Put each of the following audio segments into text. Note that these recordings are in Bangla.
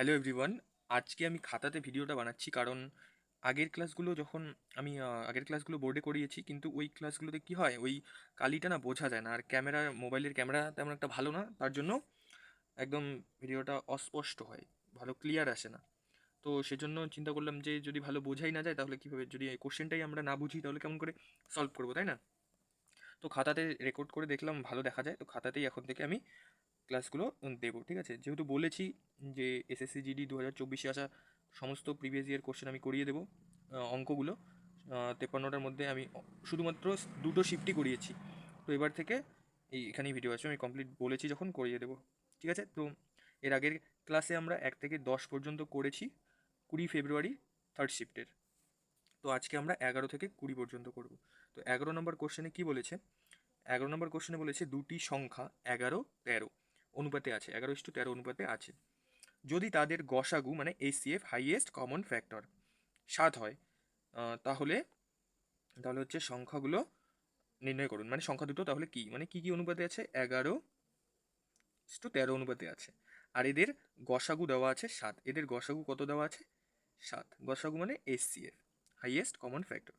হ্যালো এভরিওয়ান আজকে আমি খাতাতে ভিডিওটা বানাচ্ছি, কারণ আগের ক্লাসগুলো যখন আমি আগের ক্লাসগুলো বোর্ডে করিয়েছি, কিন্তু ওই ক্লাসগুলোতে কি হয়? ওই কালিটা না বোঝা যায় না। আর ক্যামেরা, মোবাইলের ক্যামেরা তেমন একটা ভালো না, তার জন্য একদম ভিডিওটা অস্পষ্ট হয়, ভালো ক্লিয়ার আসে না। তো সেজন্য চিন্তা করলাম যে, যদি ভালো বোঝাই না যায়, তাহলে কীভাবে? যদি কোশ্চেনটাই আমরা না বুঝি, তাহলে কেমন করে সলভ করব, তাই না? তো খাতাতে রেকর্ড করে দেখলাম, ভালো দেখা যায়। তো খাতাতেই এখন থেকে আমি ক্লাসগুলো দেবো ঠিক আছে? যেহেতু বলেছি যে এসএসসি জিডি দু হাজার চব্বিশে আসা সমস্ত প্রিভিয়াস ইয়ার কোশ্চেন আমি করিয়ে দেবো অঙ্কগুলো। তেপ্পান্নটার মধ্যে আমি শুধুমাত্র দুটো শিফটই করিয়েছি। তো এবার থেকে এই, এখানেই ভিডিও আছে, আমি কমপ্লিট বলেছি যখন, করিয়ে দেবো, ঠিক আছে? তো এর আগের ক্লাসে আমরা এক থেকে দশ পর্যন্ত করেছি, কুড়ি ফেব্রুয়ারি থার্ড শিফটের তো আজকে আমরা এগারো থেকে কুড়ি পর্যন্ত করব। তো এগারো নম্বর কোশ্চেনে কি বলেছে? এগারো নম্বর কোশ্চেনে বলেছে দুটি সংখ্যা, এগারো, তেরো। অনুপাতে আছে, এগারো ইস্টু তেরো অনুপাতে আছে। যদি তাদের গসাগু মানে এসিএফ হাইয়েস্ট কমন ফ্যাক্টর সাত হয় তাহলে তাহলে হচ্ছে সংখ্যাগুলো নির্ণয় করুন। মানে সংখ্যা দুটো তাহলে কি? মানে কি কি অনুপাতে আছে? এগারো টু তেরো অনুপাতে আছে। আর এদের গসাগু দেওয়া আছে সাত। এদের গসাগু কত দেওয়া আছে? সাত। গসাগু মানে এসসিএফ হাইয়েস্ট কমন ফ্যাক্টর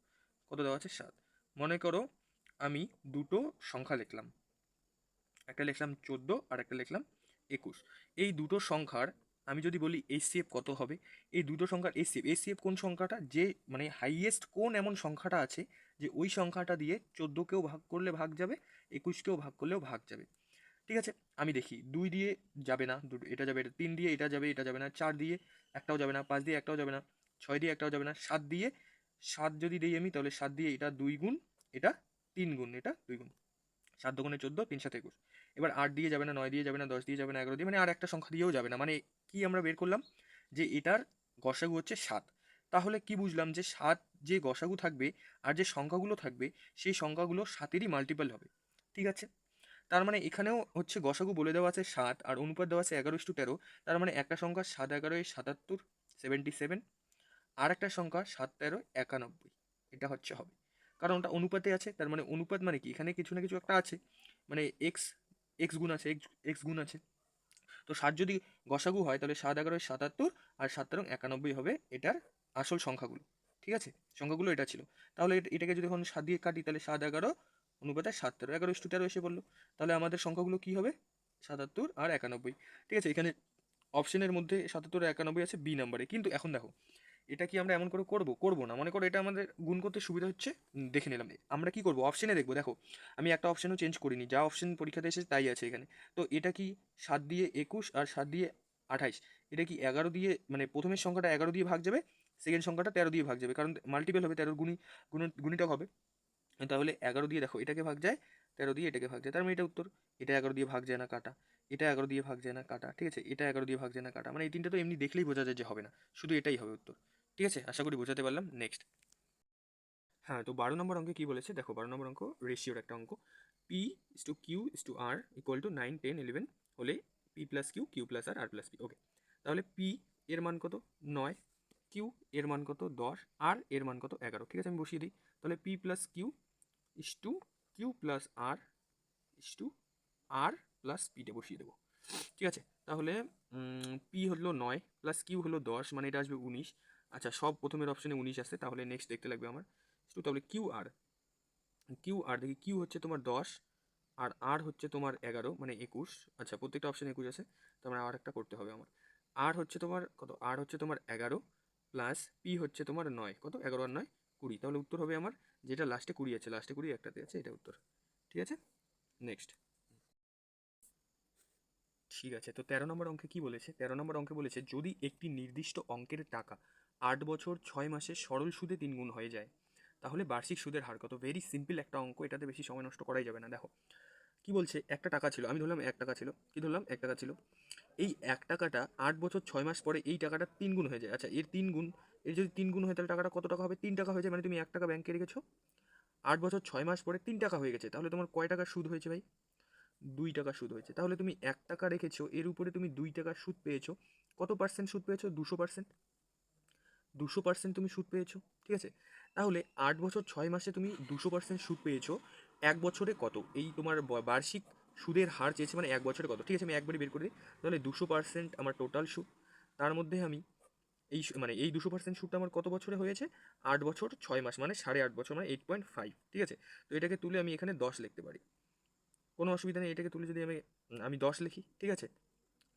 কত দেওয়া আছে? সাত। মনে করো আমি দুটো সংখ্যা লিখলাম। একটা লিখলাম চোদ্দ আর একটা লিখলাম একুশ। এই দুটো সংখ্যার আমি যদি বলি এসিএফ কত হবে? এই দুটো সংখ্যার এসিএফ এসিএফ কোন সংখ্যাটা? যে মানে হাইয়েস্ট কোন এমন সংখ্যাটা আছে যে ওই সংখ্যাটা দিয়ে চোদ্দোকেও ভাগ করলে ভাগ যাবে একুশকেও ভাগ করলেও ভাগ যাবে। ঠিক আছে? আমি দেখি, দুই দিয়ে যাবে না, দুটো, এটা যাবে, এটা তিন দিয়ে, এটা যাবে এটা যাবে না, চার দিয়ে একটাও যাবে না, পাঁচ দিয়ে একটাও যাবে না, ছয় দিয়ে একটাও যাবে না, সাত দিয়ে, সাত যদি দিই আমি, তাহলে সাত দিয়ে এটা দুই গুণ, এটা তিন গুণ, এটা দুই গুণ। সাত দুগুণে চোদ্দ, তিন সাথে একুশ। এবার আট দিয়ে যাবে না, নয় দিয়ে যাবে না, দশ দিয়ে যাবে না, এগারো দিয়ে মানে আর একটা সংখ্যা দিয়েও যাবে না। মানে কি আমরা বের করলাম? যে এটার গসাগু হচ্ছে সাত। তাহলে কি বুঝলাম? যে সাত যে গসাগু থাকবে আর যে সংখ্যাগুলো থাকবে, সেই সংখ্যাগুলো সাতেরই মাল্টিপল হবে। ঠিক আছে? তার মানে এখানেও হচ্ছে গসাগু বলে দেওয়া আছে সাত, আর অনুপাত দেওয়া আছে এগারো টু তেরো। তার মানে একটা সংখ্যা সাত এগারোয় সাতাত্তর সেভেন্টি সেভেন আর একটা সংখ্যা সাত তেরো, একানব্বই। এটা হচ্ছে হবে। কারণ ওটা অনুপাতে আছে, তার মানে অনুপাত মানে কি? এখানে কিছু না কিছু একটা আছে। মানে এক্স এক্স গুণ আছে এক্স গুণ আছে। তো সাত যদি গসাগু হয়, তাহলে সাত এগারোয় সাতাত্তর আর সাত তেরো একানব্বই হবে এটার আসল সংখ্যাগুলো, ঠিক আছে? সংখ্যাগুলো এটা ছিল। তাহলে এট- এটাকে যদি এখন সাত দিয়ে কাটি, তাহলে সাত এগারো অনুপাতে সাত তেরো, এগারো ইস্টু তেরো এসে বলল তাহলে আমাদের সংখ্যাগুলো কী হবে? সাতাত্তর আর একানব্বই, ঠিক আছে? এখানে অপশনের মধ্যে সাতাত্তর একানব্বই আছে বি নাম্বারে কিন্তু এখন দেখো এটা কি আমরা এমন করে করব? করব না। মনে করো এটা আমাদের গুণ করতে সুবিধা হচ্ছে। দেখে নিলাম। আমরা কি করব? অপশনে দেখব। দেখো, আমি একটা অপশনও চেঞ্জ করিনি। যা অপশন পরীক্ষাতে এসেছে তাই আছে এখানে। তো এটা কি সাত দিয়ে একুশ আর সাত দিয়ে আঠাইশ? এটা কি এগারো দিয়ে মানে প্রথমের সংখ্যাটা এগারো দিয়ে ভাগ যাবে সেকেন্ড সংখ্যাটা তেরো দিয়ে ভাগ যাবে। কারণ মাল্টিপল হবে, তেরোর গুণি, গুণ, গুণিতক হবে। তাহলে এগারো দিয়ে দেখো, এটাকে ভাগ যায়, তেরো দিয়ে এটাকে ভাগ যায়। তার মানে এটা উত্তর, এটা এগারো দিয়ে ভাগ যায় না কাটা। এটা এগারো দিয়ে ভাগ যায় না কাটা, ঠিক আছে? এটা এগারো দিয়ে ভাগ যায় না কাটা। মানে এই তিনটা তো এমনি দেখলেই বোঝা যায় যে হবে না। শুধু এটাই হবে উত্তর। ঠিক আছে? আশা করি বোঝাতে পারলাম। নেক্সট হ্যাঁ তো বারো নম্বর অঙ্কে কী বলেছে? দেখো, বারো নম্বর অঙ্ক রেশিওর একটা অঙ্ক। P is to Q is to R equal to nine ten eleven হলে P plus Q Q plus R R plus P okay তাহলে পি এর মান কত? নয়। কিউ এর মান কত? দশ। আর এর মান কত? এগারো। ঠিক আছে? আমি বসিয়ে দিই। তাহলে P plus Q is to Q plus R is to R plus পিতে বসিয়ে দেবো। ঠিক আছে? তাহলে পি হলো নয় প্লাস কিউ হলো দশ মানে এটা আসবে উনিশ। আচ্ছা সব প্রথমের অপশনে উনিশ আসছে তাহলে নেক্সট দেখতে লাগবে আমার। টু তাহলে কিউ আর কিউ আর দেখি কিউ হচ্ছে তোমার দশ, আর আর হচ্ছে তোমার এগারো মানে একুশ। আচ্ছা প্রত্যেকটা অপশন একুশ আছে তো আমার আর একটা করতে হবে আমার। আর হচ্ছে তোমার কত? আর হচ্ছে তোমার এগারো প্লাস পি হচ্ছে তোমার নয়। কত? এগারো আর নয়, কুড়ি। তাহলে উত্তর হবে আমার, যেটা লাস্টে কুড়ি আছে লাস্টে কুড়ি, একটাতে আছে, এটা উত্তর। ঠিক আছে? নেক্সট ঠিক আছে, তো তেরো নম্বর অঙ্কে কি বলেছে? তেরো নম্বর অঙ্কে বলেছে, যদি একটি নির্দিষ্ট অঙ্কের টাকা আট বছর ছয় মাসে সরল সুদে তিন গুণ হয়ে যায়, তাহলে বার্ষিক সুদের হার কত? ভেরি সিম্পল একটা অঙ্ক, এটাতে বেশি সময় নষ্ট করাই যাবে না। দেখো, কি বলছে? একটা টাকা ছিল, আমি ধরলাম এক টাকা ছিল, কি ধরলাম? এক টাকা ছিল। এই এক টাকাটা আট বছর ছয় মাস পরে এই টাকাটা তিন গুণ হয়ে যায়। আচ্ছা এর তিন গুণ এর যদি তিন গুণ হয়, তাহলে টাকাটা কত টাকা হবে? তিন টাকা হয়ে যায় মানে তুমি এক টাকা ব্যাংকে রেখেছো। আট বছর ছয় মাস পরে তিন টাকা হয়ে গেছে, তাহলে তোমার কয় টাকা সুদ হয়েছে ভাই? দুই টাকা সুদ হয়েছে। তাহলে তুমি এক টাকা রেখেছো, এর উপরে তুমি দুই টাকা সুদ পেয়েছ। কত পার্সেন্ট সুদ পেয়েছ? দুশো পার্সেন্ট দুশো পার্সেন্ট তুমি সুদ পেয়েছ, ঠিক আছে? তাহলে আট বছর ছয় মাসে তুমি দুশো পার্সেন্ট সুদ পেয়েছ, এক বছরে কত? এই তোমার বার্ষিক সুদের হার চেয়েছে মানে এক বছরে কত? ঠিক আছে, আমি একবারই বের করে দিই। তাহলে দুশো পার্সেন্ট আমার টোটাল সুদ। তার মধ্যে আমি এই মানে এই দুশো পার্সেন্ট সুদটা আমার কত বছরে হয়েছে? আট বছর ছয় মাস মানে সাড়ে আট বছর মানে এইট পয়েন্ট ফাইভ ঠিক আছে? তো এটাকে তুলে আমি এখানে দশ লিখতে পারি। কোনো অসুবিধা নেই, এটাকে তুলে যদি আমি আমি দশ লিখি, ঠিক আছে?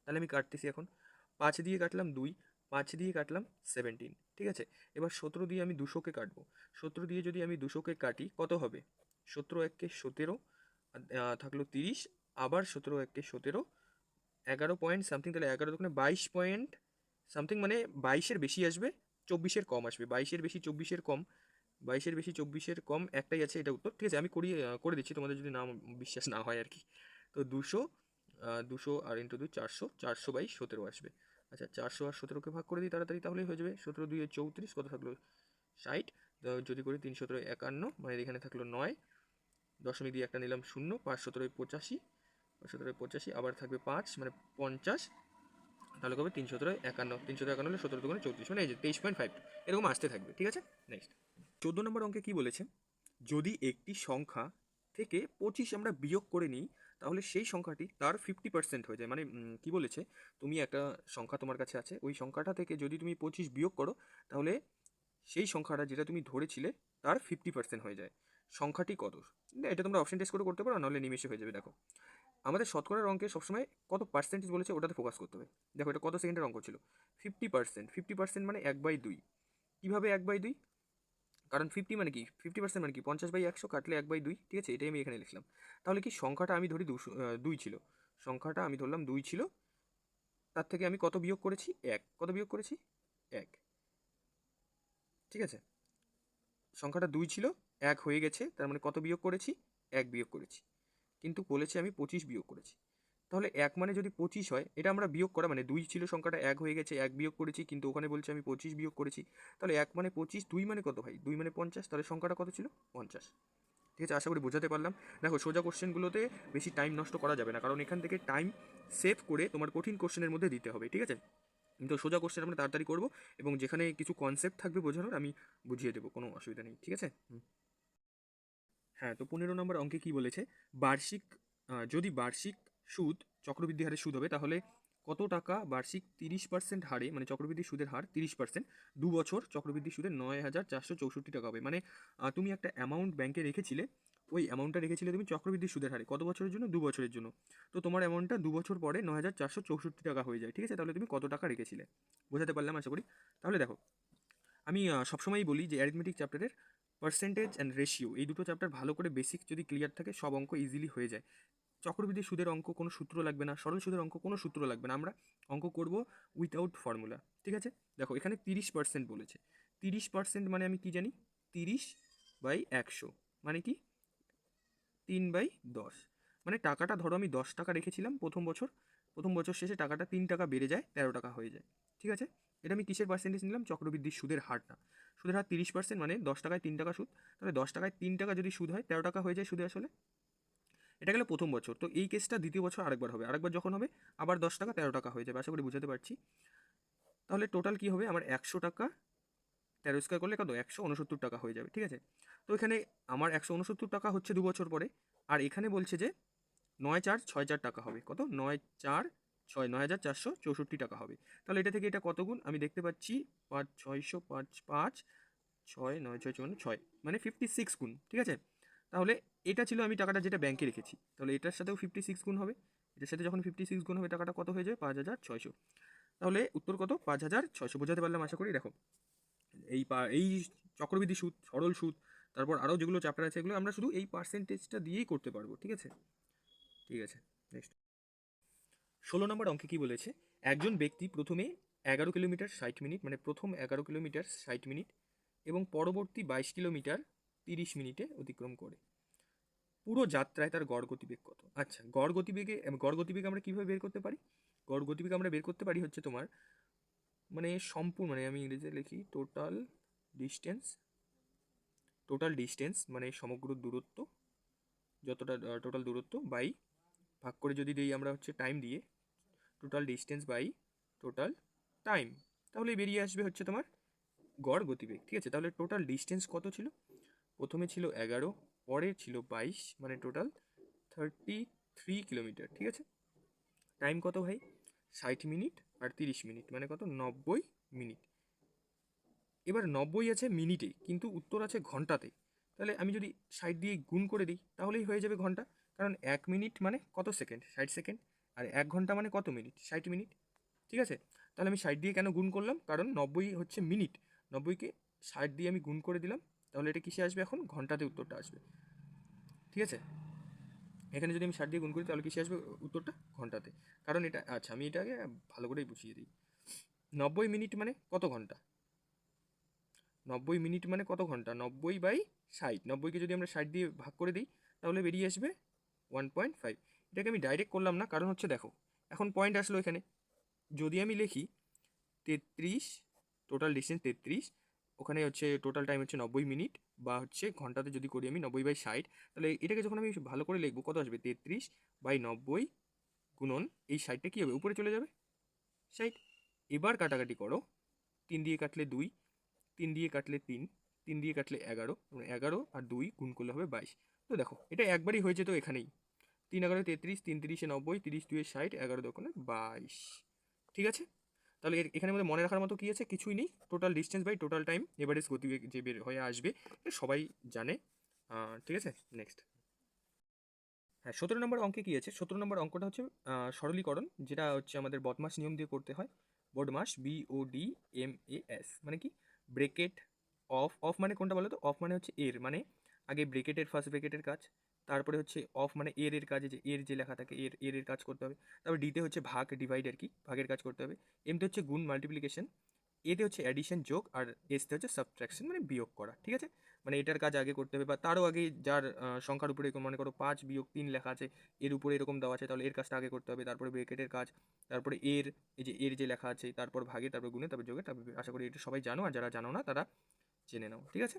তাহলে আমি কাটতেছি এখন। পাঁচ দিয়ে কাটলাম দুই, পাঁচ দিয়ে কাটলাম সেভেন্টিন ঠিক আছে? এবার সতেরো দিয়ে আমি দুশোকে কাটবো। সতেরো দিয়ে যদি আমি দুশোকে কাটি, কত হবে? সতেরো এককে সতেরো থাকল তিরিশ, আবার সতেরো এককে সতেরো, এগারো পয়েন্ট সামথিং তাহলে এগারো দোকানে বাইশ পয়েন্ট সামথিং মানে বাইশের বেশি আসবে, চব্বিশের কম আসবে। বাইশের বেশি, চব্বিশের কম বাইশের বেশি, চব্বিশের কম, একটাই আছে, এটা উত্তর। ঠিক আছে, আমি করি করে দিচ্ছি, তোমাদের যদি নাম বিশ্বাস না হয় আর কি। তো দুশো দুশো আর ইন্টু দুই, চারশো চারশো বাই সতেরো আসবে। আচ্ছা চারশো আর সতেরোকে ভাগ করে দিই তাড়াতাড়ি তাহলেই হয়ে যাবে। সতেরো দুই চৌত্রিশ, কত থাকল? ষাট। যদি করি তিন সতেরো একান্ন মানে এখানে থাকল নয়। দশমিক দিয়ে একটা নিলাম শূন্য, পাঁচ সতেরোয় পঁচাশি, পাঁচ সতেরোয় পঁচাশি, আবার থাকবে পাঁচ মানে পঞ্চাশ। তাহলে কবে? তিন সতেরো একান্ন। তিন সতেরো একান্ন হলে সতেরো দুগুণে চৌত্রিশ মানে এই যে তেইশ পয়েন্ট ফাইভ এরকম আসতে থাকবে, ঠিক আছে? নেক্সট চোদ্দ নম্বর অঙ্কে কি বলেছে? যদি একটি সংখ্যা থেকে পঁচিশ আমরা বিয়োগ করে নিই, তাহলে সেই সংখ্যাটি তার ফিফটি পার্সেন্ট হয়ে যায়। মানে কি বলেছে? তুমি একটা সংখ্যা তোমার কাছে আছে, ওই সংখ্যাটা থেকে যদি তুমি পঁচিশ বিয়োগ করো, তাহলে সেই সংখ্যাটা যেটা তুমি ধরেছিলে, তার ফিফটি পার্সেন্ট হয়ে যায়। সংখ্যাটি কত? এটা তোমরা অপশন টেস্ট করে করতে পারো, নাহলে নিমেষে হয়ে যাবে, দেখো। আমাদের শতকরার অঙ্কে সবসময় কত পার্সেন্টেজ বলেছে, ওটাতে ফোকাস করতে হবে। দেখো এটা কত সেকেন্ডের অঙ্ক ছিল? ফিফটি পার্সেন্ট ফিফটি পার্সেন্ট মানে এক বাই দুই। কীভাবে এক বাই দুই? কারণ ফিফটি মানে কি? ফিফটি পার্সেন্ট মানে কি? পঞ্চাশ বাই একশো কাটলে এক বাই দুই, ঠিক আছে? এটাই আমি এখানে লিখলাম। তাহলে কি সংখ্যাটা আমি ধরি দুশো দুই ছিল। সংখ্যাটা আমি ধরলাম দুই ছিল। তার থেকে আমি কত বিয়োগ করেছি? এক। কত বিয়োগ করেছি? এক। ঠিক আছে? সংখ্যাটা দুই ছিল, এক হয়ে গেছে, তার মানে কত বিয়োগ করেছি? এক বিয়োগ করেছি। কিন্তু বলেছে আমি পঁচিশ বিয়োগ করেছি। তাহলে এক মানে যদি পঁচিশ হয়, এটা আমরা বিয়োগ করা মানে দুই ছিল সংখ্যাটা এক হয়ে গেছে, এক বিয়োগ করেছি, কিন্তু ওখানে বলছে আমি পঁচিশ বিয়োগ করেছি, তাহলে এক মানে পঁচিশ, দুই মানে কত ভাই? দুই মানে পঞ্চাশ, তাহলে সংখ্যাটা কত ছিল? পঞ্চাশ। ঠিক আছে, আশা করি বোঝাতে পারলাম। দেখো, সোজা কোশ্চেনগুলোতে বেশি টাইম নষ্ট করা যাবে না, কারণ এখান থেকে টাইম সেভ করে তোমার কঠিন কোশ্চেনের মধ্যে দিতে হবে, ঠিক আছে? কিন্তু সোজা কোশ্চেন আমরা তাড়াতাড়ি করব, এবং যেখানে কিছু কনসেপ্ট থাকবে বোঝানোর আমি বুঝিয়ে দেবো, কোনো অসুবিধা নেই, ঠিক আছে? হ্যাঁ তো পনেরো নম্বর অঙ্কে কি বলেছে? বার্ষিক যদি বার্ষিক সুদ চক্রবৃদ্ধি হারে সুদ হবে, তাহলে কত টাকা বার্ষিক তিরিশ পার্সেন্ট হারে মানে চক্রবৃদ্ধি সুদের হার তিরিশ পার্সেন্ট দু বছর চক্রবৃদ্ধি সুদের নয় হাজার চারশো চৌষট্টি টাকা হবে। মানে তুমি একটা অ্যামাউন্ট ব্যাংকে রেখেছিলে, ওই অ্যামাউন্টটা রেখেছিলে তুমি চক্রবৃদ্ধি সুদের হারে, কত বছরের জন্য? দু বছরের জন্য। তো তোমার অ্যামাউন্টটা দু বছর পরে নয় হাজার চারশো চৌষট্টি টাকা হয়ে যায়, ঠিক আছে? তাহলে তুমি কত টাকা রেখেছিলে? বোঝাতে পারলাম আশা করি? তাহলে দেখো, আমি সবসময়ই বলি যে অ্যারিথমেটিক চ্যাপ্টারের পার্সেন্টেজ অ্যান্ড রেশিও এই দুটো চ্যাপ্টার ভালো করে বেসিক যদি ক্লিয়ার থাকে, সব অঙ্ক ইজিলি হয়ে যায়। চক্রবৃদ্ধি সুদের অঙ্ক কোনো সূত্র লাগবে না, সরল সুদের অঙ্ক কোনো সূত্র লাগবে না। আমরা অঙ্ক করব উইথাউট ফর্মুলা ঠিক আছে? দেখো, এখানে তিরিশ পার্সেন্ট বলেছে। তিরিশ পার্সেন্ট মানে আমি কি জানি? তিরিশ বাই একশো মানে কি? তিন বাই দশ। মানে টাকাটা ধরো আমি দশ টাকা রেখেছিলাম প্রথম বছর। প্রথম বছর শেষে টাকাটা তিন টাকা বেড়ে যায়, তেরো টাকা হয়ে যায়, ঠিক আছে? এটা আমি কিসের পার্সেন্টেজ নিলাম? চক্রবৃদ্ধির সুদের হারটা সুদের হার তিরিশ পার্সেন্ট মানে দশ টাকায় তিন টাকা সুদ। তাহলে দশ টাকায় তিন টাকা যদি সুদ হয়, তেরো টাকা হয়ে যায় সুদে আসলে? এটা গেল প্রথম বছর। তো এই কেসটা দ্বিতীয় বছর আরেকবার হবে। আরেকবার যখন হবে, আবার দশ টাকা, তেরো টাকা হয়ে যাবে। আশা করি বুঝাতে পারছি। তাহলে টোটাল কি হবে? আমার একশো টাকা, তেরো স্কোয়ার করলে কত? একশো উনসত্তর টাকা হয়ে যাবে, ঠিক আছে? তো এখানে আমার একশো উনসত্তর টাকা হচ্ছে দু বছর পরে। আর এখানে বলছে যে নয় চার ছয় চার টাকা হবে। কত? নয় চার ছয়, নয় হাজার চারশো চৌষট্টি টাকা হবে। তাহলে এটা থেকে এটা কত গুণ? আমি দেখতে পাচ্ছি পাঁচ, ছয়শো পাঁচ পাঁচ, ছয়, নয়, ছয়, চুয়ান্ন, ছয়। মানে ফিফটি সিক্স গুণ, ঠিক আছে? তাহলে এটা ছিল আমি টাকাটা যেটা ব্যাংকে রেখেছি। তাহলে এটার সাথেও ফিফটি সিক্স গুণ হবে। এটার সাথে যখন ফিফটি সিক্স গুণ হবে, টাকাটা কত হয়ে যায় পাঁচ হাজার ছয়শো। তাহলে উত্তর কত? পাঁচ হাজার ছয়শো। বোঝাতে পারলাম আশা করি? দেখো, এই পা, এই চক্রবৃদ্ধি সুদ, সরল সুদ, তারপর আরও যেগুলো চ্যাপ্টার আছে, এগুলো আমরা শুধু এই পার্সেন্টেজটা দিয়েই করতে পারব, ঠিক আছে? ঠিক আছে নেক্সট ষোলো নম্বর অঙ্কে কি বলেছে? একজন ব্যক্তি প্রথমে এগারো কিলোমিটার ষাট মিনিট মানে প্রথম এগারো কিলোমিটার ষাট মিনিট এবং পরবর্তী বাইশ কিলোমিটার তিরিশ মিনিটে অতিক্রম করে। পুরো যাত্রায় তার গড় গতিবেগ কত? আচ্ছা গড় গতিবেগে গড় গতিবেগ আমরা কীভাবে বের করতে পারি? গড় গতিবেগ আমরা বের করতে পারি হচ্ছে তোমার মানে সম্পূর্ণ মানে আমি ইংরেজিতে লিখি টোটাল ডিস্টেন্স টোটাল ডিস্টেন্স মানে সমগ্র দূরত্ব, যতটা টোটাল দূরত্ব বাই ভাগ করে যদি দিই আমরা হচ্ছে টাইম দিয়ে total distance by total time তাহলে বেরিয়ে আসবে হচ্ছে তোমার গড় গতিবেগ, ঠিক আছে? তাহলে টোটাল ডিস্টেন্স কত ছিল? প্রথমে ছিল এগারো পরে ছিল বাইশ মানে টোটাল থার্টি থ্রি কিলোমিটার ঠিক আছে? টাইম কত ভাই? ষাট মিনিট আর তিরিশ মিনিট মানে কত? নব্বই মিনিট। এবার নব্বই আছে মিনিটে, কিন্তু উত্তর আছে ঘন্টাতে। তাহলে আমি যদি ষাট দিয়ে গুণ করে দিই, তাহলেই হয়ে যাবে ঘণ্টা। কারণ এক মিনিট মানে কত সেকেন্ড? ষাট সেকেন্ড। আর এক ঘণ্টা মানে কত মিনিট? ষাট মিনিট। ঠিক আছে? তাহলে আমি ষাট দিয়ে কেন গুণ করলাম? কারণ নব্বই হচ্ছে মিনিট। নব্বইকে ষাট দিয়ে আমি গুণ করে দিলাম। তাহলে এটা কিসে আসবে এখন? ঘন্টাতে উত্তরটা আসবে। ঠিক আছে? এখানে যদি আমি ষাট দিয়ে গুণ করি, তাহলে কিসে আসবে উত্তরটা? ঘন্টাতে। কারণ এটা আচ্ছা আমি এটাকে ভালো করেই বুঝিয়ে দিই। নব্বই মিনিট মানে কত ঘণ্টা? নব্বই মিনিট মানে কত ঘণ্টা? নব্বই বাই ষাট। নব্বইকে যদি আমরা ষাট দিয়ে ভাগ করে দিই, তাহলে বেরিয়ে আসবে ওয়ান পয়েন্ট ফাইভ। এটাকে আমি ডাইরেক্ট করলাম না, কারণ হচ্ছে দেখো, এখন পয়েন্ট আসলো এখানে। যদি আমি লিখি তেত্রিশ, টোটাল ডিস্টেন্স তেত্রিশ ওখানে হচ্ছে টোটাল টাইম হচ্ছে নব্বই মিনিট বা হচ্ছে ঘন্টাতে যদি করি আমি নব্বই বাই ষাট, তাহলে এটাকে যখন আমি ভালো করে লিখব, কত আসবে? তেত্রিশ বাই নব্বই গুণন এই ষাটটা কী হবে? উপরে চলে যাবে? ষাট। এবার কাটাকাটি করো। তিন দিয়ে কাটলে দুই, তিন দিয়ে কাটলে তিন তিন দিয়ে কাটলে এগারো এগারো আর দুই গুণ করলে হবে বাইশ। তো দেখো, এটা একবারই হয়ে যেত এখানেই। তিন এগারো তেত্রিশ, তিন তিরিশে নব্বই, তিরিশ দুয়ে ষাট, এগারো দোকানে বাইশ। ঠিক আছে? তাহলে এখানে মধ্যে মনে রাখার মতো কী আছে? কিছুই নেই। Total distance by total time average গতিবেগ যে বের হয়ে আসবে সবাই জানে। ঠিক আছে? নেক্সট হ্যাঁ সতেরো নম্বর অঙ্কে কী আছে? সতেরো নম্বর অঙ্কটা হচ্ছে সরলীকরণ, যেটা হচ্ছে আমাদের বদমাস নিয়ম দিয়ে করতে হয়। বদমাস B O D M A S মানে কি? ব্রেকেট অফ অফ মানে কোনটা বলো তো অফ মানে হচ্ছে এর মানে আগে ব্রেকেটের ফার্স্ট ব্রেকেটের কাজ। তারপরে হচ্ছে অফ মানে এর এর কাজে যে, এর যে লেখা থাকে, এর এর এর কাজ করতে হবে। তারপর ডিতে হচ্ছে ভাগ ডিভাইড আর কি, ভাগের কাজ করতে হবে। এমতে হচ্ছে গুণ মাল্টিপ্লিকেশন এতে হচ্ছে অ্যাডিশন যোগ, আর এসতে হচ্ছে সাবট্রাকশন মানে বিয়োগ করা, ঠিক আছে? মানে এটার কাজ আগে করতে হবে, বা তারও আগে যার সংখ্যার উপরে এরকম, মনে করো পাঁচ বিয়োগ তিন লেখা আছে, এর উপরে এরকম দেওয়া আছে, তাহলে এর কাজটা আগে করতে হবে, তারপরে ব্রেকেটের কাজ, তারপরে এর, এই যে, এর যে লেখা আছে, তারপর ভাগে তারপর গুণে তারপর যোগে তারপর আশা করি এটা সবাই জানো, আর যারা জানো না, তারা জেনে নাও, ঠিক আছে?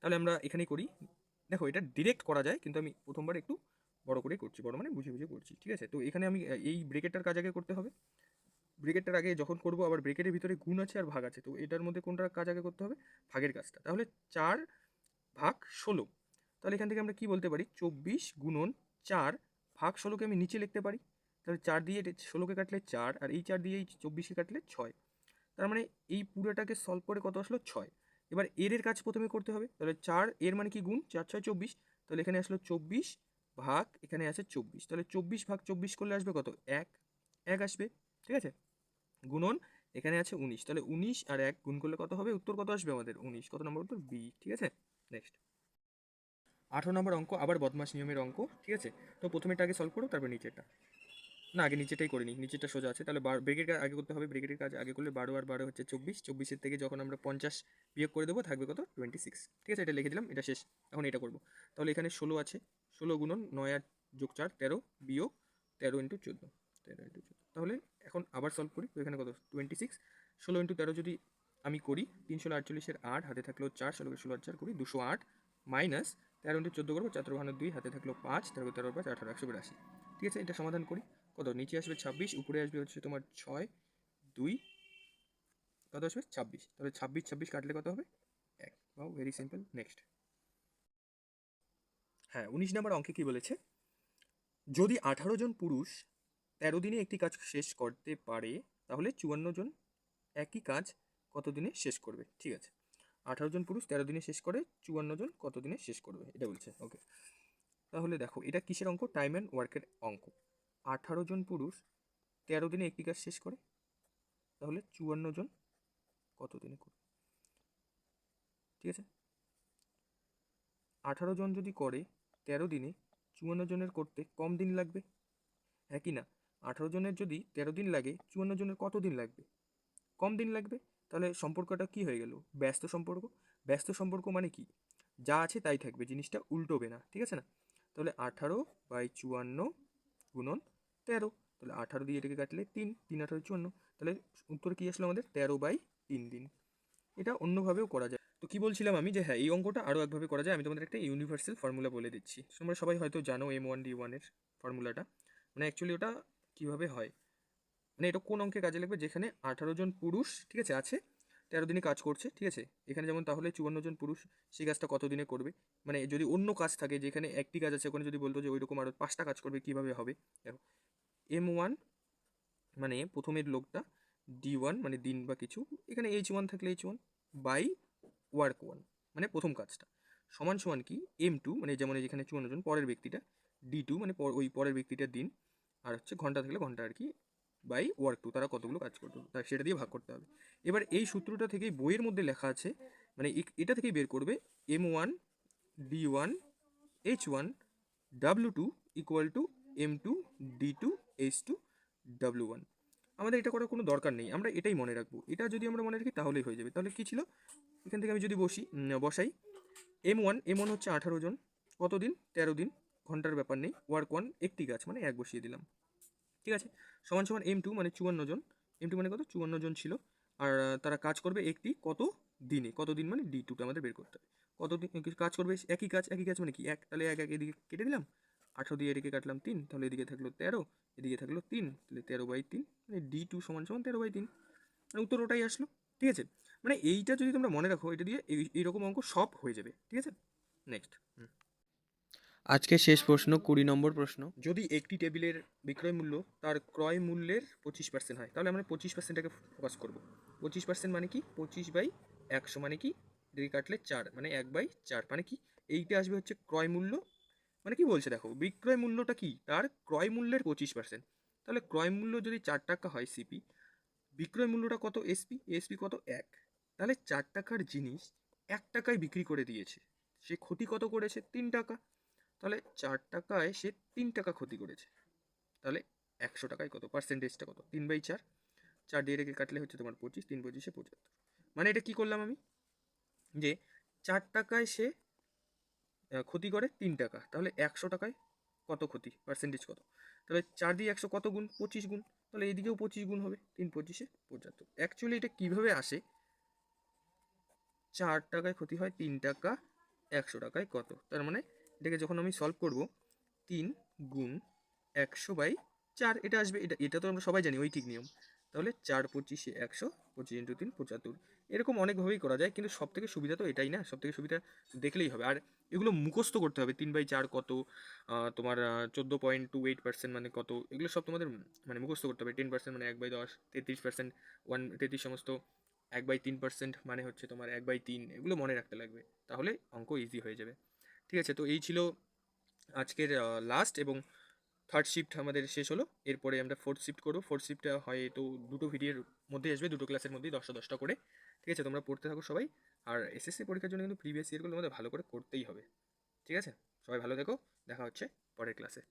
তাহলে আমরা এখানেই করি। দেখো, এটা ডিরেক্ট করা যায়, কিন্তু আমি প্রথমবার একটু বড় করে করছি, বড় মানে বুঝে বুঝে করছি, ঠিক আছে? তো এখানে আমি এই ব্রেকেটটার কাজ আগে করতে হবে। ব্রেকেটটার আগে যখন করব, আবার ব্রেকেটের ভিতরে গুণ আছে আর ভাগ আছে, তো এটার মধ্যে কোনটার কাজ আগে করতে হবে? ভাগের কাজটা। তাহলে চার ভাগ ষোলো। তাহলে এখান থেকে আমরা কি বলতে পারি? চব্বিশ গুণন চার ভাগ ষোলোকে আমি নিচে লিখতে পারি। তাহলে চার দিয়ে ষোলোকে কাটলে চার, আর এই চার দিয়ে এই চব্বিশে কাটলে ছয়। তার মানে এই পুরোটাকে সলভ করে কত আসলো? ছয়। এবার এর এর কাজ প্রথমে করতে হবে। তাহলে চার, এর মানে কি গুণ? চার, ছয়, চব্বিশ। তাহলে এখানে আসলো চব্বিশ ভাগ, এখানে আছে চব্বিশ। তাহলে চব্বিশ ভাগ চব্বিশ করলে আসবে কত? এক। এক আসবে, ঠিক আছে? গুণন, এখানে আছে উনিশ। তাহলে উনিশ আর এক গুণ করলে কত হবে? উত্তর কত আসবে আমাদের? উনিশ। কত নম্বর উত্তর? বি, ঠিক আছে? নেক্সট আঠারো নম্বর অঙ্ক, আবার বদমাস নিয়মের অঙ্ক, ঠিক আছে? তো প্রথমেটা আগে সলভ করো, তারপর নিচেরটা। না, আগে নিচেটাই করে নিই নিচেরটা সোজা আছে। তাহলে ব্রেকের কাজ আগে করতে হবে ব্রেকেটের কাজ আগে করলে বারো আর বারো হচ্ছে চব্বিশ, চব্বিশের থেকে যখন আমরা পঞ্চাশ বিয়োগ করে দেবো, থাকবে কত? টোয়েন্টি সিক্স ঠিক আছে, এটা লিখে দিলাম, এটা শেষ, এখন এটা করব। তাহলে এখানে ষোলো আছে, ষোলো গুণন নয় আর যোগ চার, তেরো বিয়োগ তেরো ইন্টু চোদ্দ, তেরো ইন্টু চোদ্দ। তাহলে এখন আবার সলভ করি, তো এখানে কত? টোয়েন্টি সিক্স ষোলো ইন্টু তেরো যদি আমি করি, তিনশো আটচল্লিশের আট, হাতে থাকল চার, ষোলোকে ষোলো আর চার করি, দুশো আট মাইনাস তেরো ইন্টু চোদ্দ করব চার ভানো দুই, হাতে থাকল পাঁচ তেরো তেরো পাঁচ, আঠারো, একশো বিরাশি। ঠিক আছে, এটা সমাধান করি। কত? নিচে আসবে ছাব্বিশ, উপরে আসবে হচ্ছে তোমার ছয়, দুই, কত আসবে? ছাব্বিশ। তাহলে ছাব্বিশ ছাব্বিশ কাটলে কত হবে? এক। বাউ ভেরি সিম্পল নেক্সট হ্যাঁ উনিশ নম্বর অঙ্কে কি বলেছে? যদি আঠারো জন পুরুষ তেরো দিনে একটি কাজ শেষ করতে পারে, তাহলে চুয়ান্ন জন একই কাজ কত দিনে শেষ করবে? ঠিক আছে। আঠারো জন পুরুষ তেরো দিনে শেষ করে, চুয়ান্ন জন কত দিনে শেষ করবে? এটা বলছে। ওকে তাহলে দেখো, এটা কিসের অঙ্ক? টাইম অ্যান্ড ওয়ার্কের অঙ্ক। আঠারো জন পুরুষ, তেরো দিনে একটি কাজ শেষ করে? তাহলে চুয়ান্ন জন কত দিনে করে ঠিক আছে? আঠারো জন যদি করে, তেরো দিনে চুয়ান্ন জনের করতে কম দিন লাগবে? হ্যাঁ কি না? আঠারো জনের যদি তেরো দিন লাগে, চুয়ান্ন জনের কত দিন লাগবে? কম দিন লাগবে? তাহলে সম্পর্কটা কি হয়ে গেল? ব্যস্ত সম্পর্ক? ব্যস্ত সম্পর্ক মানে কি? যা আছে তাই থাকবে, জিনিসটা উল্টোবে না, ঠিক আছে না? তাহলে আঠারো বাই চুয়ান্ন গুণন তেরো। তাহলে আঠারো দিয়ে এটাকে কাটলে তিন তিন, আঠারো, চুয়ান্ন। তাহলে উত্তর কী আসলো আমাদের? তেরো বাই তিন দিন। এটা অন্যভাবেও করা যায়। তো কি বলছিলাম আমি? যে হ্যাঁ এই অঙ্কটা আরও একভাবে করা যায়। আমি তোমাদের একটা ইউনিভার্সাল ফর্মুলা বলে দিচ্ছি। তোমরা সবাই হয়তো জানো এম ওয়ান ডি ওয়ানের ফর্মুলাটা মানে অ্যাকচুয়ালি ওটা কীভাবে হয়? মানে এটা কোন অঙ্কে কাজে লাগবে? যেখানে আঠারো জন পুরুষ, ঠিক আছে আছে। তেরো দিনে কাজ করছে, ঠিক আছে। এখানে যেমন তাহলে চুয়ান্ন জন পুরুষ, সেই কাজটা কত দিনে করবে? মানে যদি অন্য কাজ থাকে, যেখানে একটি কাজ আছে, ওখানে যদি বলতো যে ওইরকম আরও পাঁচটা কাজ করবে, কীভাবে হবে? দেখো এম ওয়ান মানে প্রথমের লোকটা ডি ওয়ান মানে দিন বা কিছু, এখানে এইচ ওয়ান থাকলে H one by work one মানে প্রথম কাজটা। সমান সমান কি? এম টু মানে যেমন যেখানে চুয়ান্ন জন, পরের ব্যক্তিটা ডি টু মানে ওই পরের ব্যক্তিটার দিন, আর হচ্ছে ঘণ্টা থাকলে ঘণ্টা আর কি বাই ওয়ার্ক টু তারা কতগুলো কাজ করতে তাই সেটা দিয়ে ভাগ করতে হবে। এবার এই সূত্রটা থেকেই বইয়ের মধ্যে লেখা আছে মানে এটা থেকেই বের করবে M one D one H one W two equal to M two D two H two W one আমাদের এটা করার কোনো দরকার নেই, আমরা এটাই মনে রাখব। এটা যদি আমরা মনে রাখি, তাহলেই হয়ে যাবে। তাহলে কী ছিল? এখান থেকে আমি যদি বসি বসাই। এম ওয়ান এম ওয়ান হচ্ছে আঠারো জন। কত দিন তেরো দিন। ঘণ্টার ব্যাপার নেই। ওয়ার্ক ওয়ান একটি গাছ মানে এক বসিয়ে দিলাম। ঠিক আছে? সমান সমান এম টু মানে চুয়ান্ন জন। এম টু মানে কত? চুয়ান্ন জন ছিল। আর তারা কাজ করবে একটি কত দিনে? কত দিন মানে ডি টুটা আমাদের বের করতে হবে। কত দিন কাজ করবে একই কাজ একই কাজ মানে কি? এক, তাহলে এক এক এদিকে কেটে দিলাম। আঠারো দিয়ে এদিকে কাটলাম তিন তাহলে এদিকে থাকল তেরো এদিকে থাকল তিন তাহলে তেরো বাই তিন মানে ডি টু সমান সমান তেরো বাই তিন। মানে উত্তর ওটাই আসলো ঠিক আছে? মানে এইটা যদি তোমরা মনে রাখো এটা দিয়ে এই এইরকম অঙ্ক সব হয়ে যাবে ঠিক আছে? নেক্সট আজকে শেষ প্রশ্ন কুড়ি নম্বর প্রশ্ন। যদি একটি টেবিলের বিক্রয় মূল্য তার ক্রয় মূল্যের পঁচিশ পার্সেন্ট হয় তাহলে আমরা পঁচিশ পার্সেন্টটাকে ফোকাস করব। পঁচিশ পার্সেন্ট মানে কি? পঁচিশ বাই একশো মানে কি? এদিকে কাটলে চার মানে এক বাই চার মানে কি? এইটা আসবে হচ্ছে ক্রয় মূল্য মানে কি বলছে দেখো, বিক্রয় মূল্যটা কি? তার ক্রয় মূল্যের পঁচিশ পার্সেন্ট তাহলে ক্রয় মূল্য যদি চার টাকা হয় সিপি বিক্রয় মূল্যটা কত এসপি এসপি কত এক। তাহলে চার টাকার জিনিস এক টাকায় বিক্রি করে দিয়েছে। সে ক্ষতি কত করেছে? তিন টাকা। তাহলে চার টাকায় সে তিন টাকা ক্ষতি করেছে। তাহলে একশো টাকায় কত? পার্সেন্টেজটা কত? তিন বাই চার। চার দিয়ে রেখে কাটলে হচ্ছে তোমার পঁচিশ, তিন পঁচিশে পঁচাত্তর। মানে এটা কি করলাম আমি? যে চার টাকায় সে ক্ষতি করে তিন টাকা। তাহলে একশো টাকায় কত ক্ষতি? পার্সেন্টেজ কত? তাহলে চার দিয়ে একশো কত গুণ? পঁচিশ গুণ। তাহলে এইদিকেও পঁচিশ গুণ হবে, তিন পঁচিশে পঁচাত্তর অ্যাকচুয়ালি এটা কীভাবে আসে? চার টাকায় ক্ষতি হয়, তিন টাকা একশো টাকায় কত? তার মানে এটাকে যখন আমি সলভ করব, তিন গুণ একশো বাই চার, এটা আসবে, এটা এটা তো আমরা সবাই জানি, ওই ঠিক নিয়ম। তাহলে চার পঁচিশে একশো, পঁচিশ ইন্টু তিন, পঁচাত্তর। এরকম অনেকভাবেই করা যায়, কিন্তু সব থেকে সুবিধা তো এটাই না সব থেকে সুবিধা দেখলেই হবে। আর এগুলো মুখস্থ করতে হবে, তিন বাই চার কত তোমার চোদ্দ পয়েন্ট টু এইট পার্সেন্ট মানে কত, এগুলো সব তোমাদের মানে মুখস্থ করতে হবে। টেন পার্সেন্ট মানে এক বাই দশ, তেত্রিশ পার্সেন্ট ওয়ান তেত্রিশ সমস্ত, এক বাই তিন পার্সেন্ট মানে হচ্ছে তোমার এক বাই তিন, এগুলো মনে রাখতে লাগবে, তাহলে অঙ্ক ইজি হয়ে যাবে। ঠিক আছে, তো এই ছিল আজকের লাস্ট এবং থার্ড শিফট আমাদের শেষ হলো। এরপরে আমরা ফোর্থ শিফট করব। ফোর্থ শিফটটা হয়তো দুটো ভিডিওর মধ্যে আসবে, দুটো ক্লাসের মধ্যেই দশটা দশটা করে। ঠিক আছে? তোমরা পড়তে থাকো সবাই। আর এসএসসি পরীক্ষার জন্য কিন্তু প্রিভিয়াস ইয়ারগুলো আমাদের ভালো করে করতেই হবে। ঠিক আছে? সবাই ভালো থেকো। দেখা হচ্ছে পরের ক্লাসে